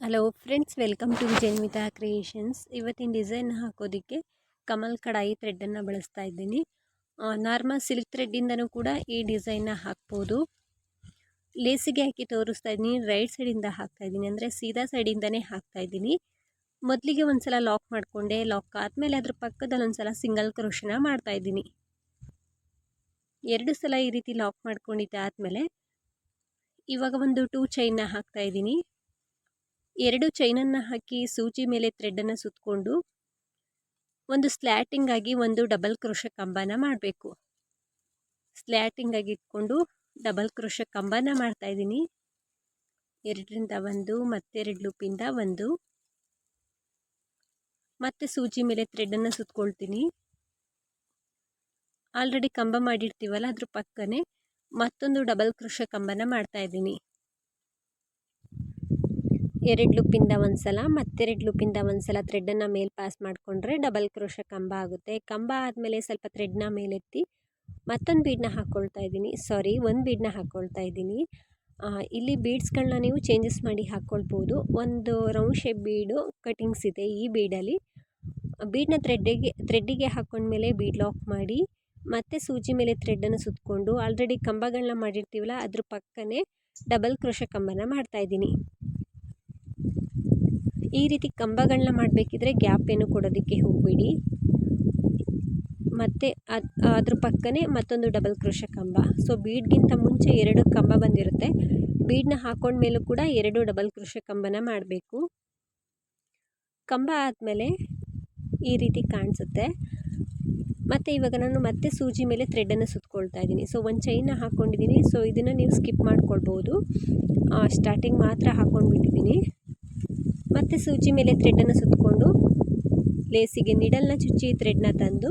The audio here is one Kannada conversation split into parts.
Hello friends welcome to Vijayanvita creations ಇವತ್ತಿನ ಡಿಸೈನ್ ಹಾಕೋದಕ್ಕೆ ಕಮಲ್ ಕಡಾಯಿ ಥ್ರೆಡ್ಡನ್ನು ಬಳಸ್ತಾ ಇದ್ದೀನಿ ನಾರ್ಮಲ್ ಸಿಲ್ಕ್ ಥ್ರೆಡ್ಡಿಂದನೂ ಕೂಡ ಈ ಡಿಸೈನ್ನ ಹಾಕ್ಬೋದು ಲೇಸಿಗೆ ಹಾಕಿ ತೋರಿಸ್ತಾ ಇದ್ದೀನಿ. ರೈಟ್ ಸೈಡಿಂದ ಹಾಕ್ತಾ ಇದ್ದೀನಿ. ಅಂದರೆ ಸೀದಾ ಸೈಡಿಂದನೇ ಹಾಕ್ತಾ ಇದ್ದೀನಿ. ಮೊದಲಿಗೆ ಒಂದು ಸಲ ಲಾಕ್ ಮಾಡಿಕೊಂಡೆ ಲಾಕ್ ಆದಮೇಲೆ ಅದ್ರ ಪಕ್ಕದಲ್ಲಿ ಒಂದು ಸಲ ಸಿಂಗಲ್ ಕ್ರೋಶನ ಮಾಡ್ತಾ ಇದ್ದೀನಿ. ಎರಡು ಸಲ ಈ ರೀತಿ ಲಾಕ್ ಮಾಡ್ಕೊಂಡಿದ್ದೆ ಆದಮೇಲೆ ಇವಾಗ ಒಂದು ಟೂ ಚೈನ್ನ ಹಾಕ್ತಾ ಇದ್ದೀನಿ. ಎರಡು ಚೈನನ್ನು ಹಾಕಿ ಸೂಜಿ ಮೇಲೆ ಥ್ರೆಡನ್ನು ಸುತ್ತಕೊಂಡು ಒಂದು ಸ್ಲ್ಯಾಟಿಂಗ್ ಆಗಿ ಒಂದು ಡಬಲ್ ಕ್ರೋಶ ಕಂಬನ ಮಾಡಬೇಕು. ಸ್ಲ್ಯಾಟಿಂಗ್ ಆಗಿ ಇಟ್ಕೊಂಡು ಡಬಲ್ ಕ್ರೋಶ ಕಂಬನ ಮಾಡ್ತಾ ಇದ್ದೀನಿ. ಎರಡರಿಂದ ಒಂದು ಮತ್ತೆರಡು ಲೂಪಿಂದ ಒಂದು. ಮತ್ತೆ ಸೂಜಿ ಮೇಲೆ ಥ್ರೆಡನ್ನು ಸುತ್ತಕೊಳ್ತೀನಿ ಆಲ್ರೆಡಿ ಕಂಬ ಮಾಡಿರ್ತೀವಲ್ಲ ಅದ್ರ ಪಕ್ಕನೆ ಮತ್ತೊಂದು ಡಬಲ್ ಕ್ರೋಶ ಕಂಬನ ಮಾಡ್ತಾ ಇದ್ದೀನಿ. ಎರಡು ಲೂಪಿಂದ ಒಂದು ಸಲ ಮತ್ತೆರಡು ಲೂಪಿಂದ ಒಂದು ಸಲ ಥ್ರೆಡನ್ನು ಮೇಲೆ ಪಾಸ್ ಮಾಡಿಕೊಂಡ್ರೆ ಡಬಲ್ ಕ್ರೋಶ ಕಂಬ ಆಗುತ್ತೆ. ಕಂಬ ಆದಮೇಲೆ ಸ್ವಲ್ಪ ಥ್ರೆಡ್ನ ಮೇಲೆತ್ತಿ ಮತ್ತೊಂದು ಬೀಡ್ನ ಹಾಕ್ಕೊಳ್ತಾ ಇದ್ದೀನಿ. ಸಾರಿ ಒಂದು ಬೀಡ್ನ ಹಾಕ್ಕೊಳ್ತಾ ಇದ್ದೀನಿ. ಇಲ್ಲಿ ಬೀಡ್ಸ್ಗಳನ್ನ ನೀವು ಚೇಂಜಸ್ ಮಾಡಿ ಹಾಕ್ಕೊಳ್ಬೋದು ಒಂದು ರೌಂಡ್ ಶೇಪ್ ಬೀಡು ಕಟಿಂಗ್ಸ್ ಇದೆ ಈ ಬೀಡಲ್ಲಿ ಬೀಡ್ನ ಥ್ರೆಡ್ಡಿಗೆ ಥ್ರೆಡ್ಡಿಗೆ ಹಾಕ್ಕೊಂಡ್ಮೇಲೆ ಬೀಡ್ ಲಾಕ್ ಮಾಡಿ, ಮತ್ತೆ ಸೂಜಿ ಮೇಲೆ ಥ್ರೆಡ್ಡನ್ನು ಸುತ್ತಕೊಂಡು ಆಲ್ರೆಡಿ ಕಂಬಗಳನ್ನ ಮಾಡಿರ್ತೀವಲ್ಲ, ಅದ್ರ ಪಕ್ಕನೇ ಡಬಲ್ ಕ್ರೋಶ ಕಂಬನ ಮಾಡ್ತಾಯಿದ್ದೀನಿ ಈ ರೀತಿ ಕಂಬಗಳನ್ನ ಮಾಡಬೇಕಿದ್ರೆ ಗ್ಯಾಪ್ ಏನು ಕೊಡೋದಕ್ಕೆ ಹೋಗಬೇಡಿ. ಮತ್ತು ಅದು, ಅದ್ರ ಪಕ್ಕನೇ ಮತ್ತೊಂದು ಡಬಲ್ ಕ್ರೋಶ ಕಂಬ. ಸೊ ಬೀಡ್ಗಿಂತ ಮುಂಚೆ ಎರಡು ಕಂಬ ಬಂದಿರುತ್ತೆ. ಬೀಡನ್ನ ಹಾಕೊಂಡ್ಮೇಲೂ ಕೂಡ ಎರಡು ಡಬಲ್ ಕ್ರೋಶ ಕಂಬನ ಮಾಡಬೇಕು. ಕಂಬ ಆದಮೇಲೆ ಈ ರೀತಿ ಕಾಣಿಸುತ್ತೆ. ಮತ್ತು ಇವಾಗ ನಾನು ಮತ್ತೆ ಸೂಜಿ ಮೇಲೆ ಥ್ರೆಡನ್ನು ಸುತ್ಕೊಳ್ತಾ ಇದ್ದೀನಿ. ಸೊ ಒಂದು ಚೈನ ಹಾಕ್ಕೊಂಡಿದ್ದೀನಿ ಸೊ ಇದನ್ನು ನೀವು ಸ್ಕಿಪ್ ಮಾಡ್ಕೊಳ್ಬೋದು. ಸ್ಟಾರ್ಟಿಂಗ್ ಮಾತ್ರ ಹಾಕ್ಕೊಂಡ್ಬಿಟ್ಟಿದ್ದೀನಿ ಮತ್ತು ಸೂಜಿ ಮೇಲೆ ಥ್ರೆಡನ್ನು ಸುತ್ತಕೊಂಡು ಲೇಸಿಗೆ ನಿಡಲ್ನ ಚುಚ್ಚಿ ಥ್ರೆಡ್ನ ತಂದು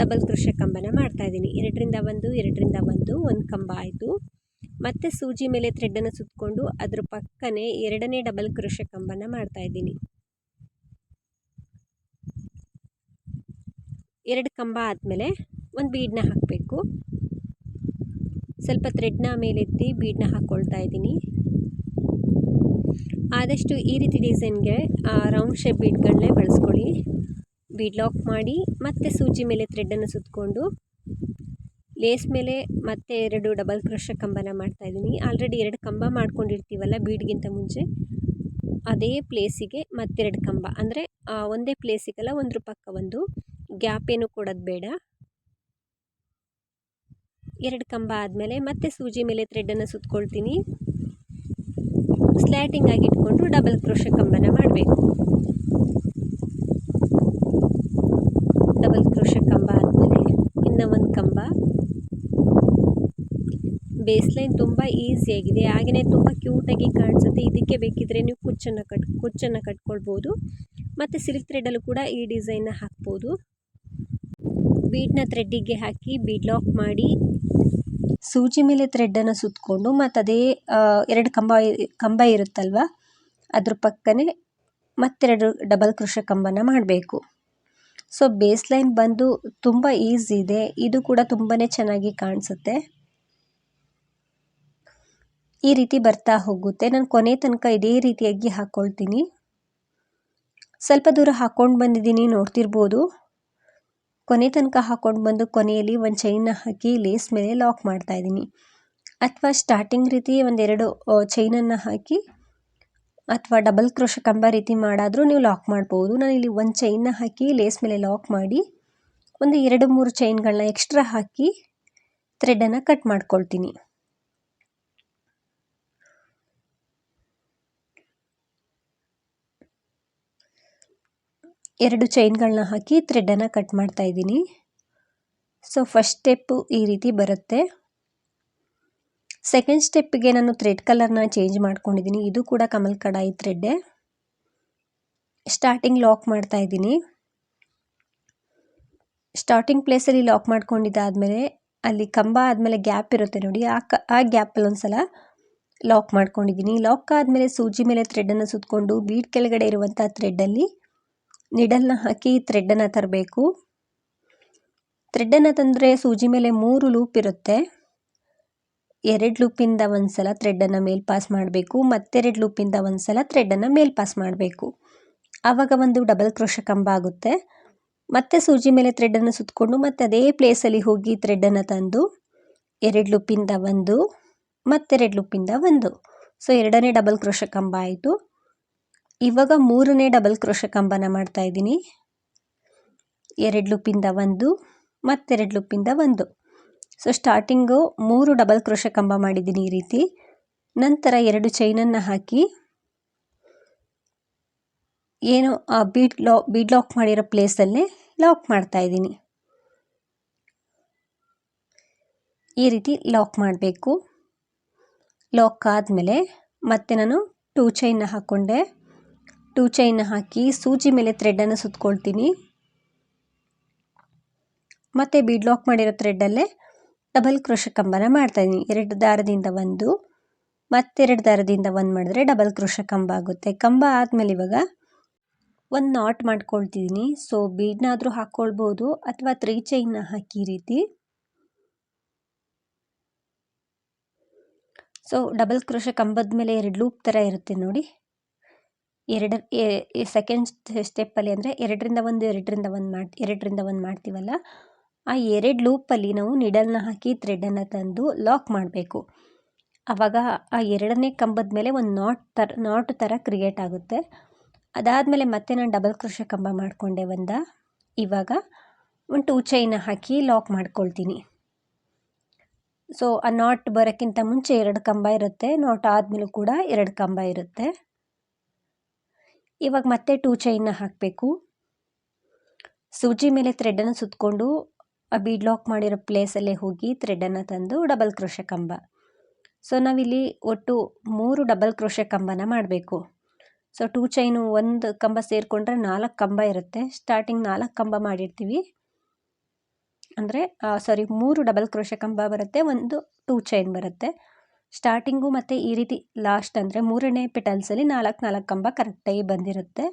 ಡಬಲ್ ಕ್ರೋಶ ಕಂಬನ ಮಾಡ್ತಾಯಿದ್ದೀನಿ ಎರಡರಿಂದ ಒಂದು ಎರಡರಿಂದ ಒಂದು ಒಂದು ಕಂಬ ಆಯಿತು. ಮತ್ತು ಸೂಜಿ ಮೇಲೆ ಥ್ರೆಡನ್ನು ಸುತ್ತಕೊಂಡು ಅದ್ರ ಪಕ್ಕನೇ ಎರಡನೇ ಡಬಲ್ ಕ್ರೋಶ ಕಂಬನ ಮಾಡ್ತಾಯಿದ್ದೀನಿ ಎರಡು ಕಂಬ ಆದಮೇಲೆ ಒಂದು ಬೀಡನ್ನ ಹಾಕಬೇಕು. ಸ್ವಲ್ಪ ಥ್ರೆಡ್ನ ಮೇಲೆತ್ತಿ ಬೀಡನ್ನ ಹಾಕ್ಕೊಳ್ತಾ ಇದ್ದೀನಿ. ಆದಷ್ಟು ಈ ರೀತಿ ಡಿಸೈನ್ಗೆ ರೌಂಡ್ ಶೇಪ್ ಬೀಡ್ಗಳನ್ನೇ ಬಳಸ್ಕೊಳ್ಳಿ. ಬೀಡ್ ಲಾಕ್ ಮಾಡಿ, ಮತ್ತೆ ಸೂಜಿ ಮೇಲೆ ಥ್ರೆಡ್ಡನ್ನು ಸುತ್ತಕೊಂಡು ಲೇಸ್ ಮೇಲೆ ಮತ್ತೆ ಎರಡು ಡಬಲ್ ಕ್ರೋಶ ಕಂಬನ ಮಾಡ್ತಾಯಿದ್ದೀನಿ ಆಲ್ರೆಡಿ ಎರಡು ಕಂಬ ಮಾಡ್ಕೊಂಡಿರ್ತೀವಲ್ಲ ಬೀಡ್ಗಿಂತ ಮುಂಚೆ, ಅದೇ ಪ್ಲೇಸಿಗೆ ಮತ್ತೆರಡು ಕಂಬ. ಅಂದರೆ ಒಂದೇ ಪ್ಲೇಸಿಗೆಲ್ಲ ಒಂದು ಪಕ್ಕ ಒಂದು. ಗ್ಯಾಪ್ ಏನು ಕೊಡೋದು ಬೇಡ. ಎರಡು ಕಂಬ ಆದಮೇಲೆ ಮತ್ತೆ ಸೂಜಿ ಮೇಲೆ ಥ್ರೆಡನ್ನು ಸುತ್ಕೊಳ್ತೀನಿ. ಸ್ಲ್ಯಾಟಿಂಗ್ ಆಗಿ ಇಟ್ಕೊಂಡು ಡಬಲ್ ಕ್ರೋಶ ಕಂಬನ ಮಾಡಬೇಕು. ಡಬಲ್ ಕ್ರೋಶ ಕಂಬ ಆದಮೇಲೆ ಇನ್ನು ಒಂದು ಕಂಬ. ಬೇಸ್ಲೈನ್ ತುಂಬ ಈಸಿಯಾಗಿದೆ ಹಾಗೆಯೇ ತುಂಬ ಕ್ಯೂಟಾಗಿ ಕಾಣಿಸುತ್ತೆ. ಇದಕ್ಕೆ ಬೇಕಿದ್ರೆ ನೀವು ಕುಚ್ಚನ್ನು ಕಟ್, ಕುಚ್ಚನ್ನು ಕಟ್ಕೊಳ್ಬೋದು. ಮತ್ತು ಸಿಲ್ಕ್ ಥ್ರೆಡಲ್ಲೂ ಕೂಡ ಈ ಡಿಸೈನ್ನ ಹಾಕ್ಬೋದು. ಬೀಡ್ನ ಥ್ರೆಡ್ಡಿಗೆ ಹಾಕಿ ಬೀಡ್ ಲಾಕ್ ಮಾಡಿ. ಸೂಜಿ ಮೇಲೆ ಥ್ರೆಡ್ಡನ್ನು ಸುತ್ತಕೊಂಡು ಮತ್ತು ಅದೇ ಎರಡು ಕಂಬ ಕಂಬ ಇರುತ್ತಲ್ವ? ಅದ್ರ ಪಕ್ಕನೇ ಮತ್ತೆರಡು ಡಬಲ್ ಕೃಷ ಕಂಬನ ಮಾಡಬೇಕು. ಸೊ ಬೇಸ್ ಲೈನ್ ಬಂದು ತುಂಬ ಈಸಿ ಇದೆ. ಇದು ಕೂಡ ತುಂಬಾ ಚೆನ್ನಾಗಿ ಕಾಣಿಸುತ್ತೆ. ಈ ರೀತಿ ಬರ್ತಾ ಹೋಗುತ್ತೆ. ನಾನು ಕೊನೆ ತನಕ ಇದೇ ರೀತಿಯಾಗಿ ಹಾಕ್ಕೊಳ್ತೀನಿ ಸ್ವಲ್ಪ ದೂರ ಹಾಕ್ಕೊಂಡು ಬಂದಿದ್ದೀನಿ, ನೋಡ್ತಿರ್ಬೋದು. ಕೊನೆ ತನಕ ಹಾಕ್ಕೊಂಡು ಬಂದು ಕೊನೆಯಲ್ಲಿ ಒಂದು ಚೈನ್ನ ಹಾಕಿ ಲೇಸ್ ಮೇಲೆ ಲಾಕ್ ಮಾಡ್ತಾ ಇದ್ದೀನಿ. ಅಥವಾ ಸ್ಟಾರ್ಟಿಂಗ್ ರೀತಿ ಒಂದೆರಡು ಚೈನನ್ನು ಹಾಕಿ ಅಥವಾ ಡಬಲ್ ಕ್ರೋಶ ಕಂಬ ರೀತಿ ಮಾಡಾದರೂ ನೀವು ಲಾಕ್ ಮಾಡ್ಬೋದು. ನಾನು ಇಲ್ಲಿ ಒಂದು ಚೈನ್ನ ಹಾಕಿ ಲೇಸ್ ಮೇಲೆ ಲಾಕ್ ಮಾಡಿ ಒಂದು ಎರಡು ಮೂರು ಚೈನ್ಗಳನ್ನ ಎಕ್ಸ್ಟ್ರಾ ಹಾಕಿ ಥ್ರೆಡನ್ನು ಕಟ್ ಮಾಡ್ಕೊಳ್ತೀನಿ. ಎರಡು ಚೈನ್ಗಳನ್ನ ಹಾಕಿ ಥ್ರೆಡನ್ನು ಕಟ್ ಮಾಡ್ತಾ ಇದ್ದೀನಿ. ಸೊ ಫಸ್ಟ್ ಸ್ಟೆಪ್ಪು ಈ ರೀತಿ ಬರುತ್ತೆ. ಸೆಕೆಂಡ್ ಸ್ಟೆಪ್ಪಿಗೆ ನಾನು ಥ್ರೆಡ್ ಕಲರ್ನ ಚೇಂಜ್ ಮಾಡ್ಕೊಂಡಿದ್ದೀನಿ. ಇದು ಕೂಡ ಕಮಲ್ ಕಡಾಯಿ ಥ್ರೆಡ್ಡೆ ಸ್ಟಾರ್ಟಿಂಗ್ ಲಾಕ್ ಮಾಡ್ತಾ ಇದ್ದೀನಿ. ಸ್ಟಾರ್ಟಿಂಗ್ ಪ್ಲೇಸಲ್ಲಿ ಲಾಕ್ ಮಾಡ್ಕೊಂಡಿದ್ದಾದಮೇಲೆ ಅಲ್ಲಿ ಕಂಬ ಆದಮೇಲೆ ಗ್ಯಾಪ್ ಇರುತ್ತೆ ನೋಡಿ. ಆ ಕ, ಆ ಗ್ಯಾಪಲ್ಲಿ ಒಂದು ಸಲ ಲಾಕ್ ಮಾಡ್ಕೊಂಡಿದ್ದೀನಿ. ಲಾಕ್ ಆದಮೇಲೆ ಸೂಜಿ ಮೇಲೆ ಥ್ರೆಡನ್ನು ಸುತ್ತಕೊಂಡು ಬೀಡ್ ಕೆಳಗಡೆ ಇರುವಂಥ ಥ್ರೆಡ್ಡಲ್ಲಿ ನಿಡಲ್ನ ಹಾಕಿ ಥ್ರೆಡ್ಡನ್ನು ತರಬೇಕು. ಥ್ರೆಡ್ಡನ್ನು ತಂದರೆ ಸೂಜಿ ಮೇಲೆ ಮೂರು ಲೂಪ್ ಇರುತ್ತೆ. ಎರಡು ಲೂಪಿಂದ ಒಂದು ಸಲ ಥ್ರೆಡನ್ನು ಮೇಲ್ ಪಾಸ್ ಮಾಡಬೇಕು. ಮತ್ತೆರಡು ಲೂಪಿಂದ ಒಂದು ಸಲ ಥ್ರೆಡನ್ನು ಮೇಲ್ ಪಾಸ್ ಮಾಡಬೇಕು. ಆವಾಗ ಒಂದು ಡಬಲ್ ಕ್ರೋಶ ಕಂಬ ಆಗುತ್ತೆ. ಮತ್ತೆ ಸೂಜಿ ಮೇಲೆ ಥ್ರೆಡ್ಡನ್ನು ಸುತ್ತಕೊಂಡು ಮತ್ತೆ ಅದೇ ಪ್ಲೇಸಲ್ಲಿ ಹೋಗಿ ಥ್ರೆಡ್ಡನ್ನು ತಂದು ಎರಡು ಲೂಪಿಂದ ಒಂದು, ಮತ್ತೆರಡು ಲೂಪಿಂದ ಒಂದು. ಸೊ ಎರಡನೇ ಡಬಲ್ ಕ್ರೋಶ ಕಂಬ ಆಯಿತು. ಇವಾಗ ಮೂರನೇ ಡಬಲ್ ಕ್ರೋಶ ಕಂಬನ ಮಾಡ್ತಾ ಇದ್ದೀನಿ. ಎರಡು ಲೂಪಿಂದ ಒಂದು, ಮತ್ತೆರಡು ಲೂಪಿಂದ ಒಂದು. ಸೊ ಸ್ಟಾರ್ಟಿಂಗು ಮೂರು ಡಬಲ್ ಕ್ರೋಶ ಕಂಬ ಮಾಡಿದ್ದೀನಿ ಈ ರೀತಿ. ನಂತರ ಎರಡು ಚೈನನ್ನು ಹಾಕಿ, ಏನು, ಆ ಬೀಡ್ ಲಾ ಬೀಡ್ ಲಾಕ್ ಮಾಡಿರೋ ಪ್ಲೇಸಲ್ಲೇ ಲಾಕ್ ಮಾಡ್ತಾ ಇದ್ದೀನಿ. ಈ ರೀತಿ ಲಾಕ್ ಮಾಡಬೇಕು. ಲಾಕ್ ಆದಮೇಲೆ ಮತ್ತೆ ನಾನು ಟೂ ಚೈನ್ನ ಹಾಕ್ಕೊಂಡೆ ಟೂ ಚೈನ್ ಹಾಕಿ ಸೂಜಿ ಮೇಲೆ ಥ್ರೆಡ್ಡನ್ನು ಸುತ್ಕೊಳ್ತೀನಿ. ಮತ್ತು ಬೀಡ್ ಲಾಕ್ ಮಾಡಿರೋ ಥ್ರೆಡ್ಡಲ್ಲೇ ಡಬಲ್ ಕ್ರೋಶ ಕಂಬನ ಮಾಡ್ತಾಯಿದ್ದೀನಿ. ಎರಡು ದಾರದಿಂದ ಒಂದು, ಮತ್ತೆರಡು ದಾರದಿಂದ ಒಂದು ಮಾಡಿದ್ರೆ ಡಬಲ್ ಕ್ರೋಶ ಕಂಬ ಆಗುತ್ತೆ. ಕಂಬ ಆದಮೇಲೆ ಇವಾಗ ಒಂದು ನಾಟ್ ಮಾಡ್ಕೊಳ್ತಿದ್ದೀನಿ. ಸೊ ಬೀಡ್ನಾದರೂ ಹಾಕ್ಕೊಳ್ಬೋದು ಅಥವಾ ತ್ರೀ ಚೈನ್ನ ಹಾಕಿ ರೀತಿ. ಸೊ ಡಬಲ್ ಕ್ರೋಶ ಕಂಬದ ಮೇಲೆ ಎರಡು ಲೂಪ್ ಥರ ಇರುತ್ತೆ ನೋಡಿ. ಎರಡು ಸೆಕೆಂಡ್ ಸ್ಟೆಪ್ಪಲ್ಲಿ ಅಂದರೆ ಎರಡರಿಂದ ಒಂದು ಎರಡರಿಂದ ಒಂದು ಮಾಡಿ, ಎರಡರಿಂದ ಒಂದು ಮಾಡ್ತೀವಲ್ಲ, ಆ ಎರಡು ಲೂಪಲ್ಲಿ ನಾವು ನಿಡಲ್ನ ಹಾಕಿ ಥ್ರೆಡನ್ನು ತಂದು ಲಾಕ್ ಮಾಡಬೇಕು. ಆವಾಗ ಆ ಎರಡನೇ ಕಂಬದ ಮೇಲೆ ಒಂದು ನಾಟ್ ಥರ ನಾಟ್ ಥರ ಕ್ರಿಯೇಟ್ ಆಗುತ್ತೆ. ಅದಾದಮೇಲೆ ಮತ್ತೆ ನಾನು ಡಬಲ್ ಕ್ರೋಶ ಕಂಬ ಮಾಡಿಕೊಂಡೆ ಒಂದ. ಇವಾಗ ಒಂದು ಟೂ ಚೈನ ಹಾಕಿ ಲಾಕ್ ಮಾಡ್ಕೊಳ್ತೀನಿ. ಸೊ ಆ ನಾಟ್ ಬರೋಕ್ಕಿಂತ ಮುಂಚೆ ಎರಡು ಕಂಬ ಇರುತ್ತೆ ನಾಟ್ ಆದಮೇಲೂ ಕೂಡ ಎರಡು ಕಂಬ ಇರುತ್ತೆ. ಇವಾಗ ಮತ್ತೆ ಟೂ ಚೈನ್ನ ಹಾಕಬೇಕು. ಸೂಜಿ ಮೇಲೆ ಥ್ರೆಡನ್ನು ಸುತ್ತಕೊಂಡು ಆ ಬೀಡ್ ಲಾಕ್ ಮಾಡಿರೋ ಪ್ಲೇಸಲ್ಲೇ ಹೋಗಿ ಥ್ರೆಡನ್ನು ತಂದು ಡಬಲ್ ಕ್ರೋಶ ಕಂಬ. ಸೊ ನಾವಿಲ್ಲಿ ಒಟ್ಟು ಮೂರು ಡಬಲ್ ಕ್ರೋಶ ಕಂಬನ ಮಾಡಬೇಕು. ಸೊ ಟೂ ಚೈನು ಒಂದು ಕಂಬ ಸೇರಿಕೊಂಡ್ರೆ ನಾಲ್ಕು ಕಂಬ ಇರುತ್ತೆ. ಸ್ಟಾರ್ಟಿಂಗ್ ನಾಲ್ಕು ಕಂಬ ಮಾಡಿರ್ತೀವಿ. ಅಂದರೆ ಸಾರಿ ಮೂರು ಡಬಲ್ ಕ್ರೋಶ ಕಂಬ ಬರುತ್ತೆ, ಒಂದು ಟೂ ಚೈನ್ ಬರುತ್ತೆ. ಸ್ಟಾರ್ಟಿಂಗು ಮತ್ತು ಈ ರೀತಿ ಲಾಸ್ಟ್ ಅಂದರೆ ಮೂರನೇ ಪೆಟಲ್ಸಲ್ಲಿ ನಾಲ್ಕು ನಾಲ್ಕು ಕಂಬ ಕರೆಕ್ಟಾಗಿ ಬಂದಿರುತ್ತೆ.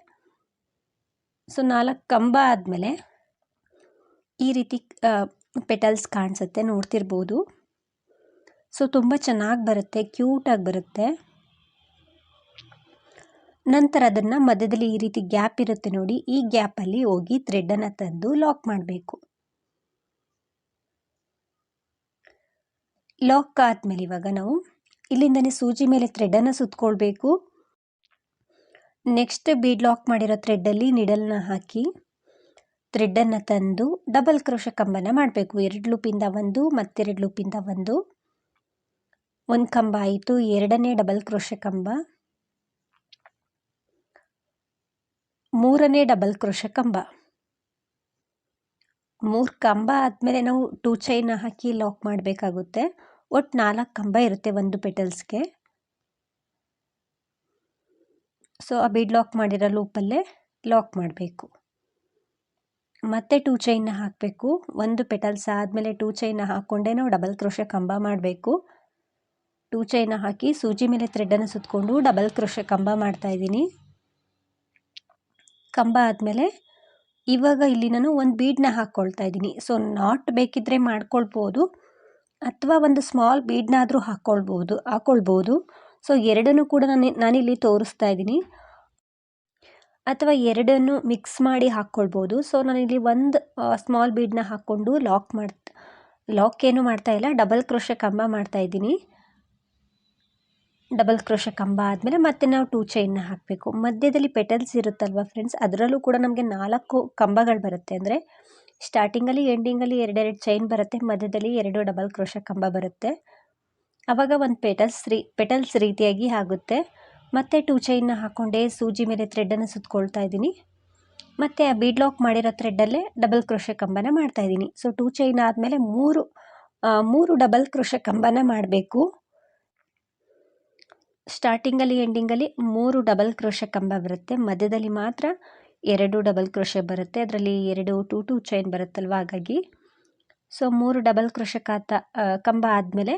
ಸೊ ನಾಲ್ಕು ಕಂಬ ಆದಮೇಲೆ ಈ ರೀತಿ ಪೆಟಲ್ಸ್ ಕಾಣಿಸುತ್ತೆ, ನೋಡ್ತಿರ್ಬೋದು. ಸೊ ತುಂಬ ಚೆನ್ನಾಗಿ ಬರುತ್ತೆ ಕ್ಯೂಟಾಗಿ ಬರುತ್ತೆ. ನಂತರ ಅದನ್ನು ಮಧ್ಯದಲ್ಲಿ ಈ ರೀತಿ ಗ್ಯಾಪ್ ಇರುತ್ತೆ ನೋಡಿ, ಈ ಗ್ಯಾಪಲ್ಲಿ ಹೋಗಿ ಥ್ರೆಡ್ಡನ್ನು ತಂದು ಲಾಕ್ ಮಾಡಬೇಕು. ಲಾಕ್ ಆದಮೇಲೆ ಇವಾಗ ನಾವು ಇಲ್ಲಿಂದನೇ ಸೂಜಿ ಮೇಲೆ ಥ್ರೆಡನ್ನು ಸುತ್ಕೊಳ್ಬೇಕು. ನೆಕ್ಸ್ಟ್ ಬೀಡ್ ಲಾಕ್ ಮಾಡಿರೋ ಥ್ರೆಡ್ಡಲ್ಲಿ ನಿಡಲ್ನ ಹಾಕಿ ಥ್ರೆಡ್ಡನ್ನು ತಂದು ಡಬಲ್ ಕ್ರೋಶ ಕಂಬನ ಮಾಡಬೇಕು. ಎರಡು ಲೂಪಿಂದ ಒಂದು, ಮತ್ತೆರಡು ಲೂಪಿಂದ ಒಂದು. ಒಂದು ಕಂಬ ಆಯಿತು, ಎರಡನೇ ಡಬಲ್ ಕ್ರೋಶ ಕಂಬ. ಮೂರನೇ ಡಬಲ್ ಕ್ರೋಶ ಕಂಬ. ಮೂರು ಕಂಬ ಆದಮೇಲೆ ನಾವು ಟೂ ಚೈನ್ ಹಾಕಿ ಲಾಕ್ ಮಾಡಬೇಕಾಗುತ್ತೆ. ಒಟ್ಟು ನಾಲ್ಕು ಕಂಬ ಇರುತ್ತೆ ಒಂದು ಪೆಟಲ್ಸ್ಗೆ ಸೊ ಆ ಬೀಡ್ ಲಾಕ್ ಮಾಡಿರೋ ಲೂಪಲ್ಲೇ ಲಾಕ್ ಮಾಡಬೇಕು. ಮತ್ತೆ ಟೂ ಚೈನ್ನ ಹಾಕಬೇಕು. ಒಂದು ಪೆಟಲ್ಸ್ ಆದಮೇಲೆ ಟೂ ಚೈನ್ನ ಹಾಕ್ಕೊಂಡೇ ನಾವು ಡಬಲ್ ಕ್ರೋಶೆ ಕಂಬ ಮಾಡಬೇಕು. ಟೂ ಚೈನ ಹಾಕಿ ಸೂಜಿ ಮೇಲೆ ಥ್ರೆಡನ್ನು ಸುತ್ತಕೊಂಡು ಡಬಲ್ ಕ್ರೋಶೆ ಕಂಬ ಮಾಡ್ತಾಯಿದ್ದೀನಿ ಕಂಬ ಆದಮೇಲೆ ಇವಾಗ ಇಲ್ಲಿ ನಾನು ಒಂದು ಬೀಡನ್ನ ಹಾಕ್ಕೊಳ್ತಾ ಇದ್ದೀನಿ. ಸೊ ನಾಟ್ ಬೇಕಿದ್ದರೆ ಮಾಡ್ಕೊಳ್ಬೋದು. ಅಥವಾ ಒಂದು ಸ್ಮಾಲ್ ಬೀಡ್ನಾದರೂ ಹಾಕ್ಕೊಳ್ಬೋದು ಹಾಕ್ಕೊಳ್ಬೋದು ಸೊ ಎರಡನ್ನೂ ಕೂಡ ನಾನು, ನಾನಿಲ್ಲಿ ತೋರಿಸ್ತಾ ಇದ್ದೀನಿ. ಅಥವಾ ಎರಡನ್ನು ಮಿಕ್ಸ್ ಮಾಡಿ ಹಾಕ್ಕೊಳ್ಬೋದು ಸೊ ನಾನಿಲ್ಲಿ ಒಂದು ಸ್ಮಾಲ್ ಬೀಡ್ನ ಹಾಕ್ಕೊಂಡು ಲಾಕ್ ಮಾಡಿ ಲಾಕ್ ಏನು ಮಾಡ್ತಾ ಇಲ್ಲ. ಡಬಲ್ ಕ್ರೋಶ ಕಂಬ ಮಾಡ್ತಾ ಇದ್ದೀನಿ. ಡಬಲ್ ಕ್ರೋಶ ಕಂಬ ಆದಮೇಲೆ ಮತ್ತೆ ನಾವು ಟೂ ಚೈನ್ನ ಹಾಕಬೇಕು. ಮಧ್ಯದಲ್ಲಿ ಪೆಟಲ್ಸ್ ಇರುತ್ತಲ್ವ ಫ್ರೆಂಡ್ಸ್ ಅದರಲ್ಲೂ ಕೂಡ ನಮಗೆ ನಾಲ್ಕು ಕಂಬಗಳು ಬರುತ್ತೆ. ಅಂದರೆ ಸ್ಟಾರ್ಟಿಂಗಲ್ಲಿ ಎಂಡಿಂಗಲ್ಲಿ ಎರಡೆರಡು ಚೈನ್ ಬರುತ್ತೆ. ಮಧ್ಯದಲ್ಲಿ ಎರಡು ಡಬಲ್ ಕ್ರೋಶ ಕಂಬ ಬರುತ್ತೆ. ಆವಾಗ ಒಂದು ಪೆಟಲ್ಸ್ ರೀ, ಪೆಟಲ್ಸ್ ರೀತಿಯಾಗಿ ಆಗುತ್ತೆ. ಮತ್ತೆ ಟೂ ಚೈನ್ನ ಹಾಕ್ಕೊಂಡೆ ಸೂಜಿ ಮೇಲೆ ಥ್ರೆಡ್ಡನ್ನು ಸುತ್ತಕೊಳ್ತಾ ಇದ್ದೀನಿ. ಮತ್ತು ಆ ಬೀಡ್ ಲಾಕ್ ಮಾಡಿರೋ ಥ್ರೆಡ್ಡಲ್ಲೇ ಡಬಲ್ ಕ್ರೋಶ ಕಂಬನ ಮಾಡ್ತಾ ಇದ್ದೀನಿ. ಸೊ ಟೂ ಚೈನ್ ಆದಮೇಲೆ ಮೂರು ಮೂರು ಡಬಲ್ ಕ್ರೋಶ ಕಂಬನ ಮಾಡಬೇಕು. ಸ್ಟಾರ್ಟಿಂಗಲ್ಲಿ ಎಂಡಿಂಗಲ್ಲಿ ಮೂರು ಡಬಲ್ ಕ್ರೋಶೆ ಕಂಬ ಬರುತ್ತೆ. ಮಧ್ಯದಲ್ಲಿ ಮಾತ್ರ ಎರಡು ಡಬಲ್ ಕ್ರೋಶೆ ಬರುತ್ತೆ. ಅದರಲ್ಲಿ ಎರಡು ಟೂ ಟೂ ಚೈನ್ ಬರುತ್ತಲ್ವ, ಹಾಗಾಗಿ. ಸೊ ಮೂರು ಡಬಲ್ ಕ್ರೋಶೆ ಕಾತ ಕಂಬ ಆದಮೇಲೆ,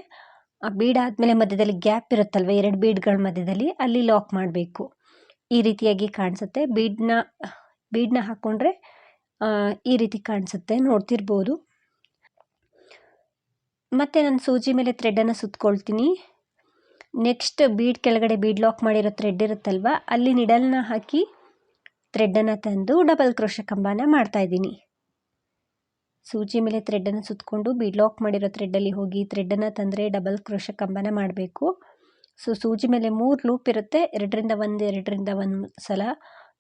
ಆ ಬೀಡ್ ಆದಮೇಲೆ ಮಧ್ಯದಲ್ಲಿ ಗ್ಯಾಪ್ ಇರುತ್ತಲ್ವ, ಎರಡು ಬೀಡ್ಗಳ ಮಧ್ಯದಲ್ಲಿ, ಅಲ್ಲಿ ಲಾಕ್ ಮಾಡಬೇಕು. ಈ ರೀತಿಯಾಗಿ ಕಾಣಿಸುತ್ತೆ. ಬೀಡ್ನ ಬೀಡನ್ನ ಹಾಕ್ಕೊಂಡ್ರೆ ಈ ರೀತಿ ಕಾಣಿಸುತ್ತೆ. ನೋಡ್ತಿರ್ಬೋದು. ಮತ್ತು ನಾನು ಸೂಜಿ ಮೇಲೆ ಥ್ರೆಡನ್ನು ಸುತ್ಕೊಳ್ತೀನಿ. ನೆಕ್ಸ್ಟ್ ಬೀಡ್ ಕೆಳಗಡೆ ಬೀಡ್ ಲಾಕ್ ಮಾಡಿರೋ ಥ್ರೆಡ್ ಇರುತ್ತಲ್ವ? ಅಲ್ಲಿ ನಿಡಲ್ನ ಹಾಕಿ ಥ್ರೆಡ್ಡನ್ನು ತಂದು ಡಬಲ್ ಕ್ರೋಶ ಕಂಬನ ಮಾಡ್ತಾಯಿದ್ದೀನಿ ಸೂಜಿ ಮೇಲೆ ಥ್ರೆಡ್ಡನ್ನು ಸುತ್ತಕೊಂಡು ಬೀಡ್ ಲಾಕ್ ಮಾಡಿರೋ ಥ್ರೆಡ್ಡಲ್ಲಿ ಹೋಗಿ ಥ್ರೆಡ್ಡನ್ನು ತಂದರೆ ಡಬಲ್ ಕ್ರೋಶ ಕಂಬನ ಮಾಡಬೇಕು. ಸೊ ಸೂಜಿ ಮೇಲೆ ಮೂರು ಲೂಪ್ ಇರುತ್ತೆ. ಎರಡರಿಂದ ಒಂದು ಎರಡರಿಂದ ಒಂದು ಸಲ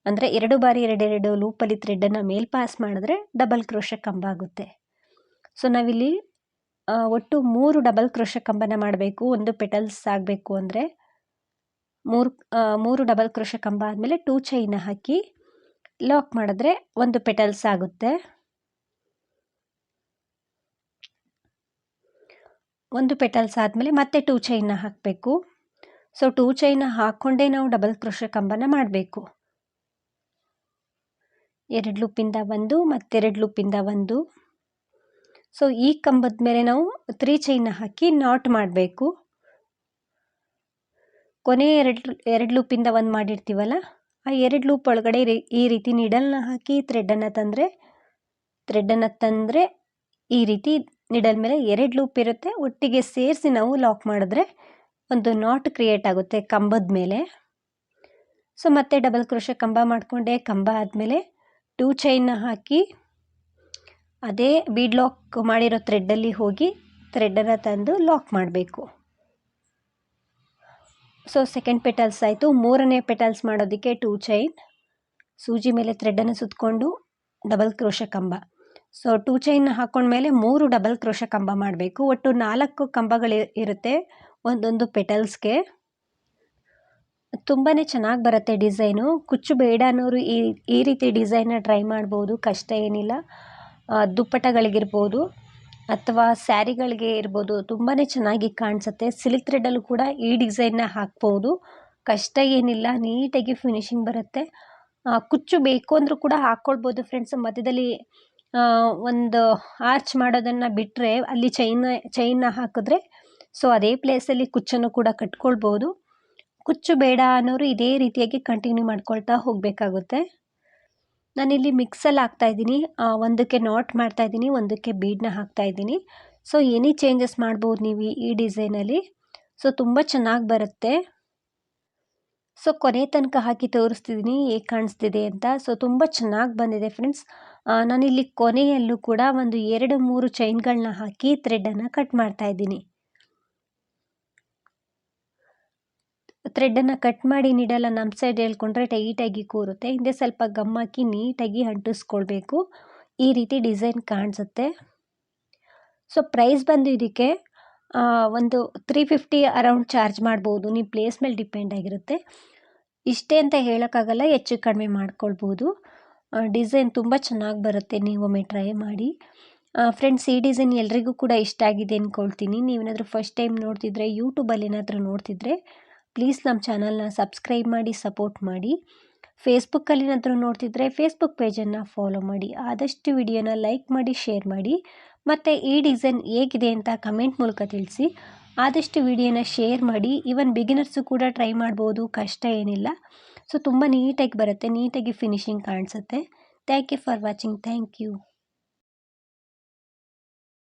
ಅಂದರೆ ಎರಡು ಬಾರಿ ಎರಡೆರಡು ಲೂಪಲ್ಲಿ ಥ್ರೆಡ್ಡನ್ನು ಮೇಲ್ ಪಾಸ್ ಮಾಡಿದ್ರೆ ಡಬಲ್ ಕ್ರೋಶ ಕಂಬ ಆಗುತ್ತೆ. ಸೊ ನಾವಿಲ್ಲಿ ಒಟ್ಟು ಮೂರು ಡಬಲ್ ಕ್ರೋಶ ಕಂಬನ ಮಾಡಬೇಕು, ಒಂದು ಪೆಟಲ್ಸ್ ಆಗಬೇಕು ಅಂದರೆ ಮೂರು ಮೂರು ಡಬಲ್ ಕ್ರೋಶ ಕಂಬ ಆದಮೇಲೆ ಟೂ ಚೈನ ಹಾಕಿ ಲಾಕ್ ಮಾಡಿದ್ರೆ ಒಂದು ಪೆಟಲ್ಸ್ ಆಗುತ್ತೆ. ಒಂದು ಪೆಟಲ್ಸ್ ಆದಮೇಲೆ ಮತ್ತೆ ಟೂ ಚೈನ ಹಾಕಬೇಕು. ಸೊ ಟೂ ಚೈನ ಹಾಕ್ಕೊಂಡೇ ನಾವು ಡಬಲ್ ಕ್ರೋಶ ಕಂಬನ ಮಾಡಬೇಕು. ಎರಡು ಲೂಪಿಂದ ಒಂದು, ಮತ್ತೆರಡು ಲೂಪಿಂದ ಒಂದು. ಸೊ ಈ ಕಂಬದ ಮೇಲೆ ನಾವು ತ್ರೀ ಚೈನ್ನ ಹಾಕಿ ನಾಟ್ ಮಾಡಬೇಕು. ಕೊನೆ ಎರಡು ಎರಡು ಲೂಪಿಂದ ಒಂದು ಮಾಡಿರ್ತೀವಲ್ಲ, ಆ ಎರಡು ಲೂಪ್ ಒಳಗಡೆ ಈ ರೀತಿ ನಿಡಲ್ನ ಹಾಕಿ ಥ್ರೆಡ್ಡನ್ನು ತಂದರೆ ಥ್ರೆಡ್ಡನ್ನು ತಂದರೆ ಈ ರೀತಿ ನಿಡಲ್ ಮೇಲೆ ಎರಡು ಲೂಪ್ ಇರುತ್ತೆ. ಒಟ್ಟಿಗೆ ಸೇರಿಸಿ ನಾವು ಲಾಕ್ ಮಾಡಿದ್ರೆ ಒಂದು ನಾಟ್ ಕ್ರಿಯೇಟ್ ಆಗುತ್ತೆ ಕಂಬದ ಮೇಲೆ. ಸೊ ಮತ್ತೆ ಡಬಲ್ ಕ್ರೋಶ ಕಂಬ ಮಾಡಿಕೊಂಡೆ. ಕಂಬ ಆದಮೇಲೆ ಟೂ ಚೈನ್ನ ಹಾಕಿ ಅದೇ ಬೀಡ್ ಲಾಕ್ ಮಾಡಿರೋ ಥ್ರೆಡ್ಡಲ್ಲಿ ಹೋಗಿ ಥ್ರೆಡ್ಡನ್ನು ತಂದು ಲಾಕ್ ಮಾಡಬೇಕು. ಸೊ ಸೆಕೆಂಡ್ ಪೆಟಲ್ಸ್ ಆಯಿತು. ಮೂರನೇ ಪೆಟಲ್ಸ್ ಮಾಡೋದಕ್ಕೆ ಟೂ ಚೈನ್ ಸೂಜಿ ಮೇಲೆ ಥ್ರೆಡ್ಡನ್ನು ಸುತ್ತಕೊಂಡು ಡಬಲ್ ಕ್ರೋಶ ಕಂಬ. ಸೊ ಟೂ ಚೈನ್ ಹಾಕೊಂಡ್ಮೇಲೆ ಮೂರು ಡಬಲ್ ಕ್ರೋಶ ಕಂಬ ಮಾಡಬೇಕು. ಒಟ್ಟು ನಾಲ್ಕು ಕಂಬಗಳು ಇರುತ್ತೆ ಒಂದೊಂದು ಪೆಟಲ್ಸ್ಗೆ ತುಂಬಾ ಚೆನ್ನಾಗಿ ಬರುತ್ತೆ ಡಿಸೈನು ಕುಚ್ಚು ಬೇಡ ಅನ್ನೋರು ಈ ಈ ರೀತಿ ಡಿಸೈನ್ನ ಟ್ರೈ ಮಾಡ್ಬೋದು. ಕಷ್ಟ ಏನಿಲ್ಲ. ದುಪ್ಪಟಗಳಿಗಿರ್ಬೋದು ಅಥವಾ ಸ್ಯಾರಿಗಳಿಗೆ ಇರ್ಬೋದು ತುಂಬಾ ಚೆನ್ನಾಗಿ ಕಾಣಿಸುತ್ತೆ. ಸಿಲ್ಕ್ ಥ್ರೆಡಲ್ಲೂ ಕೂಡ ಈ ಡಿಸೈನ್ನ ಹಾಕ್ಬೋದು. ಕಷ್ಟ ಏನಿಲ್ಲ, ನೀಟಾಗಿ ಫಿನಿಶಿಂಗ್ ಬರುತ್ತೆ. ಕುಚ್ಚು ಬೇಕು ಅಂದರೂ ಕೂಡ ಹಾಕ್ಕೊಳ್ಬೋದು ಫ್ರೆಂಡ್ಸ್ ಮಧ್ಯದಲ್ಲಿ ಒಂದು ಆರ್ಚ್ ಮಾಡೋದನ್ನು ಬಿಟ್ಟರೆ ಅಲ್ಲಿ ಚೈನ ಚೈನ್ನ ಹಾಕಿದ್ರೆ ಸೊ ಅದೇ ಪ್ಲೇಸಲ್ಲಿ ಕುಚ್ಚನ್ನು ಕೂಡ ಕಟ್ಕೊಳ್ಬೋದು. ಕುಚ್ಚು ಬೇಡ ಅನ್ನೋರು ಇದೇ ರೀತಿಯಾಗಿ ಕಂಟಿನ್ಯೂ ಮಾಡ್ಕೊಳ್ತಾ ಹೋಗಬೇಕಾಗುತ್ತೆ. ನಾನಿಲ್ಲಿ ಮಿಕ್ಸಲ್ಲಿ ಹಾಕ್ತಾಯಿದ್ದೀನಿ ಒಂದಕ್ಕೆ ನಾಟ್ ಮಾಡ್ತಾಯಿದ್ದೀನಿ ಒಂದಕ್ಕೆ ಬೀಡನ್ನ ಹಾಕ್ತಾಯಿದ್ದೀನಿ ಸೊ ಎನಿ ಚೇಂಜಸ್ ಮಾಡ್ಬೋದು ನೀವು ಈ ಡಿಸೈನಲ್ಲಿ ಸೊ ತುಂಬ ಚೆನ್ನಾಗಿ ಬರುತ್ತೆ. ಸೊ ಕೊನೆ ತನಕ ಹಾಕಿ ತೋರಿಸ್ತಿದ್ದೀನಿ ಹೇಗೆ ಕಾಣಿಸ್ತಿದೆ ಅಂತ. ಸೊ ತುಂಬ ಚೆನ್ನಾಗಿ ಬಂದಿದೆ ಫ್ರೆಂಡ್ಸ್ ನಾನಿಲ್ಲಿ ಕೊನೆಯಲ್ಲೂ ಕೂಡ ಒಂದು ಎರಡು, ಮೂರು ಚೈನ್ಗಳನ್ನ ಹಾಕಿ ಥ್ರೆಡನ್ನು ಕಟ್ ಮಾಡ್ತಾಯಿದ್ದೀನಿ ಥ್ರೆಡನ್ನು ಕಟ್ ಮಾಡಿ ನೀಡಲ್ಲ ನಮ್ಮ ಸೈಡ್ ಹೇಳ್ಕೊಂಡ್ರೆ ಟೈಟಾಗಿ ಕೂರುತ್ತೆ. ಹಿಂದೆ ಸ್ವಲ್ಪ ಗಮ್ ಹಾಕಿ ನೀಟಾಗಿ ಅಂಟಿಸ್ಕೊಳ್ಬೇಕು. ಈ ರೀತಿ ಡಿಸೈನ್ ಕಾಣಿಸುತ್ತೆ. ಸೊ ಪ್ರೈಸ್ ಬಂದು ಇದಕ್ಕೆ ಒಂದು ತ್ರೀ ಫಿಫ್ಟಿ ಅರೌಂಡ್ ಚಾರ್ಜ್ ಮಾಡ್ಬೋದು. ನೀವು ಪ್ಲೇಸ್ ಮೇಲೆ ಡಿಪೆಂಡ್ ಆಗಿರುತ್ತೆ. ಇಷ್ಟೇ ಅಂತ ಹೇಳೋಕ್ಕಾಗಲ್ಲ, ಹೆಚ್ಚು ಕಡಿಮೆ ಮಾಡ್ಕೊಳ್ಬೋದು. ಡಿಸೈನ್ ತುಂಬ ಚೆನ್ನಾಗಿ ಬರುತ್ತೆ. ನೀವೊಮ್ಮೆ ಟ್ರೈ ಮಾಡಿ. ಫ್ರೆಂಡ್ಸ್ ಈ ಡಿಸೈನ್ ಎಲ್ರಿಗೂ ಕೂಡ ಇಷ್ಟ ಆಗಿದೆ ಅಂದ್ಕೊಳ್ತೀನಿ ನೀವೇನಾದರೂ ಫಸ್ಟ್ ಟೈಮ್ ನೋಡ್ತಿದ್ರೆ ಯೂಟ್ಯೂಬಲ್ಲಿ ಏನಾದರೂ ನೋಡ್ತಿದ್ರೆ ಪ್ಲೀಸ್ ನಮ್ಮ ಚಾನಲ್ನ ಸಬ್ಸ್ಕ್ರೈಬ್ ಮಾಡಿ, ಸಪೋರ್ಟ್ ಮಾಡಿ. ಫೇಸ್ಬುಕ್ಕಲ್ಲಿ ಏನಾದರೂ ನೋಡ್ತಿದ್ರೆ ಫೇಸ್ಬುಕ್ ಪೇಜನ್ನು ಫಾಲೋ ಮಾಡಿ. ಆದಷ್ಟು ವಿಡಿಯೋನ ಲೈಕ್ ಮಾಡಿ ಶೇರ್ ಮಾಡಿ. ಮತ್ತು ಈ ಡಿಸೈನ್ ಹೇಗಿದೆ ಅಂತ ಕಮೆಂಟ್ ಮೂಲಕ ತಿಳಿಸಿ. ಆದಷ್ಟು ವಿಡಿಯೋನ ಶೇರ್ ಮಾಡಿ. ಈವನ್ ಬಿಗಿನರ್ಸು ಕೂಡ ಟ್ರೈ ಮಾಡ್ಬೋದು, ಕಷ್ಟ ಏನಿಲ್ಲ. ಸೊ ತುಂಬ ನೀಟಾಗಿ ಬರುತ್ತೆ. ನೀಟಾಗಿ ಫಿನಿಶಿಂಗ್ ಕಾಣಿಸುತ್ತೆ. Thank you for watching thank you